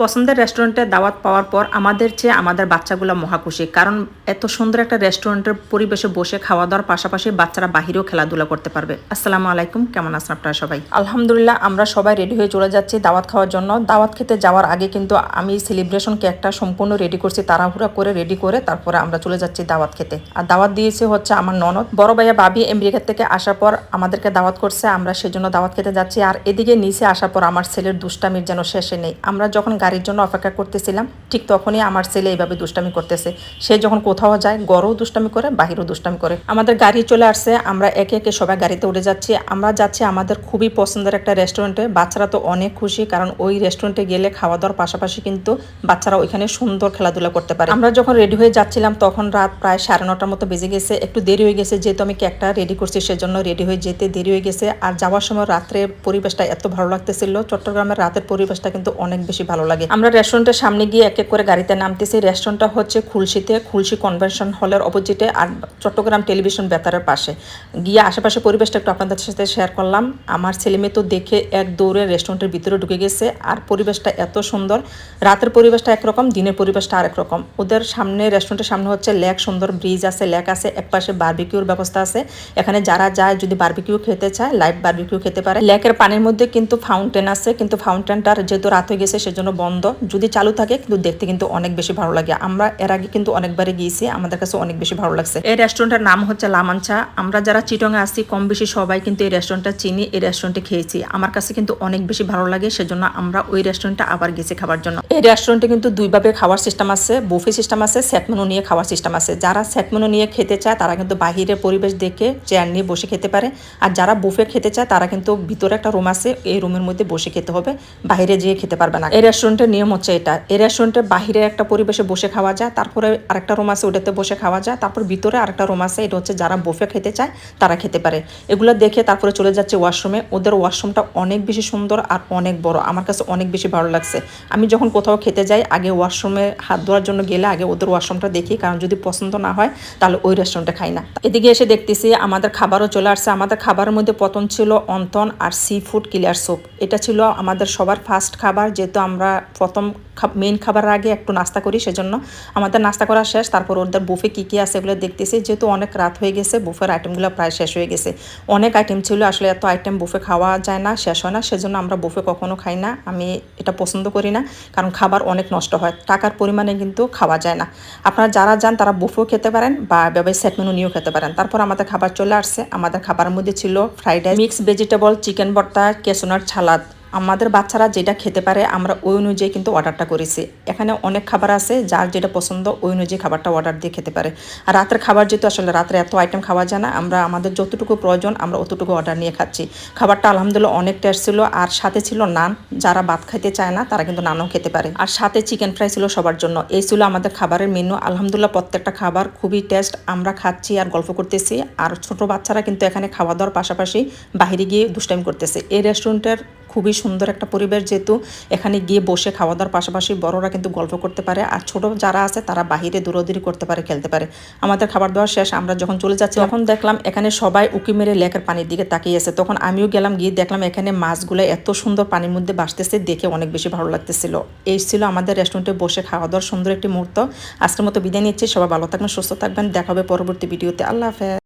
পছন্দের রেস্টুরেন্টে দাওয়াত পাওয়ার পর আমাদের চেয়ে আমাদের বাচ্চাগুলো মহাখুশি। কারণ এত সুন্দর একটা রেস্টুরেন্টের পরিবেশে বসে খাওয়া দাওয়ার পাশাপাশি বাচ্চারা বাহিরেও খেলাধুলা করতে পারবে। আসসালামু আলাইকুম, কেমন আছেন আপনারা সবাই? আলহামদুলিল্লাহ, আমরা সবাই রেডি হয়ে চলে যাচ্ছি দাওয়াত খাওয়ার জন্য। দাওয়াত খেতে যাওয়ার আগে কিন্তু আমি সেলিব্রেশন কেকটা সম্পূর্ণ রেডি করছি, তাড়াহুড়া করে রেডি করে তারপরে আমরা চলে যাচ্ছি দাওয়াত খেতে। আর দাওয়াত দিয়েছে হচ্ছে আমার ননদ। বড় ভাইয়া বাবি আমেরিকা থেকে আসার পর আমাদেরকে দাওয়াত করছে, আমরা সেজন্য দাওয়াত খেতে যাচ্ছি। আর এদিকে নিচে আসার পর আমার ছেলের দুষ্টামির যেন শেষে নেই। আমরা যখন গাড়ির জন্য অপেক্ষা করতেছিলাম, ঠিক তখনই আমার ছেলে এইভাবে দুষ্টামি করতেছে। সে যখন কোথাও যায় গড়ও দুষ্টামি করে, বাহিরও দুষ্টামি করে। আমাদের গাড়ি চলে আসছে, আমরা একে একে সবাই গাড়িতে উঠে যাচ্ছি। আমরা যাচ্ছি আমাদের খুবই পছন্দের একটা রেস্টুরেন্টে বাচ্চারা তো অনেক খুশি, কারণ ওই রেস্টুরেন্টে গেলে খাওয়া দাওয়ার পাশাপাশি কিন্তু বাচ্চারা ওইখানে সুন্দর খেলাধুলা করতে পারে। আমরা যখন রেডি হয়ে যাচ্ছিলাম, তখন রাত প্রায় সাড়ে নটার মতো বেজে গেছে। একটু দেরি হয়ে গেছে, যেহেতু আমি কেকটা রেডি করছি, সেজন্য রেডি হয়ে যেতে দেরি হয়ে গেছে। আর যাওয়ার সময় রাত্রে পরিবেশটা এত ভালো লাগতেছিল। চট্টগ্রামের রাতের পরিবেশটা কিন্তু অনেক বেশি ভালো লাগে আমরা রেস্টুরেন্টের সামনে গিয়ে এক এক করে গাড়িতে নামতেছি। রেস্টুরেন্টটা হচ্ছে খুলশিতে। খুলশি কনভেনশন হলের অপোজিটে আর চট্টগ্রাম টেলিভিশন বেতারের পাশে। গিয়ে আশেপাশে পরিবেশটা একটু আপনাদের সাথে শেয়ার করলাম। আমার ছেলে মেয়ে তো দেখে এক দৌড়ে রেস্টুরেন্টের ভিতরে ঢুকে গেছে। আর পরিবেশটা এত সুন্দর। রাতের পরিবেশটা একরকম, দিনের পরিবেশটা আরেক রকম। ওদের সামনে রেস্টুরেন্টের সামনে হচ্ছে লেক, সুন্দর ব্রিজ আছে, লেক আছে। একপাশে বার্বিকিউর ব্যবস্থা আছে। এখানে যারা যায়, যদি বার্বিকিউ খেতে চায় লাইভ বার্বিকিউ খেতে পারে। লেকের পানির মধ্যে কিন্তু ফাউন্টেন আছে। কিন্তু ফাউন্টেনটার যেহেতু রাত হয়ে গেছে, সেজন্য বন্ধ। যদি চালু থাকে কিন্তু দেখতে কিন্তু অনেক বেশি ভালো লাগে। আমরা এর আগে কিন্তু অনেকবারই গিয়েছি, আমাদের কাছে অনেক বেশি ভালো লাগছে। এই রেস্টুরেন্টের নাম হচ্ছে লামাঞ্চা আমরা যারা চিটংয়ে আসছি কম বেশি সবাই কিন্তু এই রেস্টুরেন্টটা চিনি, এই রেস্টুরেন্টে খেয়েছি। আমার কাছে কিন্তু অনেক বেশি ভালো লাগে, সেজন্য আমরা ওই রেস্টুরেন্টে আবার গেছি খাবার জন্য। এই রেস্টুরেন্টে কিন্তু দুইভাবে খাওয়ার সিস্টেম আছে বুফে সিস্টেম আছে সেট মেনু নিয়ে খাওয়ার সিস্টেম আছে। যারা সেট মেনু নিয়ে খেতে চায়, তারা কিন্তু বাহিরের পরিবেশ দেখে চেয়ার নিয়ে বসে খেতে পারে। আর যারা বুফে খেতে চায়, তারা কিন্তু ভিতরে একটা রুম আছে, এই রুমের মধ্যে বসে খেতে হবে, বাইরে যেয়ে খেতে পারবে না। এই রেস্টুরেন্টের নিয়ম হচ্ছে এটা। এই রেস্টুরেন্টে বাহিরে একটা পরিবেশে বসে খাওয়া যায়, তারপরে আরেকটা রুম আছে ওটাতে বসে খাওয়া যায়, তারপর ভিতরে আরেকটা রুম আছে, এটা হচ্ছে যারা বুফে খেতে চায় তারা খেতে পারে। এগুলো দেখে তারপরে চলে যাচ্ছে ওয়াশরুমে ওদের ওয়াশরুমটা অনেক বেশি সুন্দর আর অনেক বড়। আমার কাছে অনেক বেশি ভালো লাগছে। আমি যখন কোথাও খেতে যাই, আগে ওয়াশরুমে হাত ধোয়ার জন্য গেলে আগে ওদের ওয়াশরুমটা দেখি, কারণ যদি পছন্দ না হয়, তাহলে ওই রেস্টুরেন্টে খাই না। এদিকে এসে দেখতেছি আমাদের খাবারও চলে আসছে। আমাদের খাবারের মধ্যে পতন ছিল অন্তন আর সি ফুড ক্লিয়ার স্যুপ এটা ছিল আমাদের সবার ফার্স্ট খাবার, যেহেতু আমরা প্রথম মেইন খাবার আগে একটু নাস্তা করি সেজন্য। আমাদের নাস্তা করা শেষ, তারপর ওদের বুফে কী কী আছে এগুলো দেখতেছি। যেহেতু অনেক রাত হয়ে গেছে বুফের আইটেমগুলো প্রায় শেষ হয়ে গেছে। অনেক আইটেম ছিল, আসলে এত আইটেম বুফে খাওয়া যায় না, শেষ হয় না, সেজন্য আমরা বুফে কখনো খাই না। আমি এটা পছন্দ করি না, কারণ খাবার অনেক নষ্ট হয়। টাকার পরিমাণে কিন্তু খাওয়া যায় না। আপনারা যারা যান, তারা বুফেও খেতে পারেন বা ব্যবসায় সেট মেনু নিয়েও খেতে পারেন। তারপর আমাদের খাবার চলে আসছে। আমাদের খাবারের মধ্যে ছিল fried rice mix vegetable chicken ভর্তা কেসোনার ছালাদ আমাদের বাচ্চারা যেটা খেতে পারে, আমরা ওই অনুযায়ী কিন্তু অর্ডারটা করেছি। এখানে অনেক খাবার আছে, যার যেটা পছন্দ, ওই অনুযায়ী খাবারটা অর্ডার দিয়ে খেতে পারে। আর রাতের খাবার যেহেতু আসলে, রাত্রে এত আইটেম খাওয়া যায় না, আমরা, আমাদের যতটুকু প্রয়োজন, আমরা অতটুকু অর্ডার নিয়ে খাচ্ছি। খাবারটা আলহামদুলিল্লাহ অনেক টেস্ট ছিল, আর সাথে ছিল নান। যারা ভাত খাইতে চায় না, তারা কিন্তু নানও খেতে পারে। আর সাথে চিকেন ফ্রাই ছিল সবার জন্য। এই ছিল আমাদের খাবারের মেনু আলহামদুলিল্লাহ প্রত্যেকটা খাবার খুবই টেস্ট আমরা খাচ্ছি আর গল্প করতেছি। আর ছোট বাচ্চারা কিন্তু এখানে খাওয়া দাওয়ার পাশাপাশি বাহিরে গিয়ে দুষ্টাইম করতেছে। এই রেস্টুরেন্টের খুবই সুন্দর একটা পরিবেশ যেহেতু এখানে গিয়ে বসে খাওয়া দাওয়ার পাশাপাশি বড়রা কিন্তু গল্প করতে পারে আর ছোট যারা আছে তারা বাহিরে দূরদূরি করতে পারে খেলতে পারে। আমাদের খাবার দাওয়া শেষ আমরা যখন চলে যাচ্ছি তখন দেখলাম এখানে সবাই উকি মেরে লেকের পানির দিকে তাকিয়ে তাকিয়েছে তখন আমিও গেলাম গিয়ে দেখলাম এখানে মাছগুলো এত সুন্দর পানির মধ্যে বাসতেছে দেখে অনেক বেশি ভালো লাগতেছিল। এই ছিল আমাদের রেস্টুরেন্টে বসে খাওয়া দাওয়ার সুন্দর একটি মুহূর্ত। আজকের মতো বিদায় নিচ্ছি সবাই ভালো থাকবেন সুস্থ থাকবেন দেখা হবে পরবর্তী ভিডিওতে। আল্লাহ হাফেজ।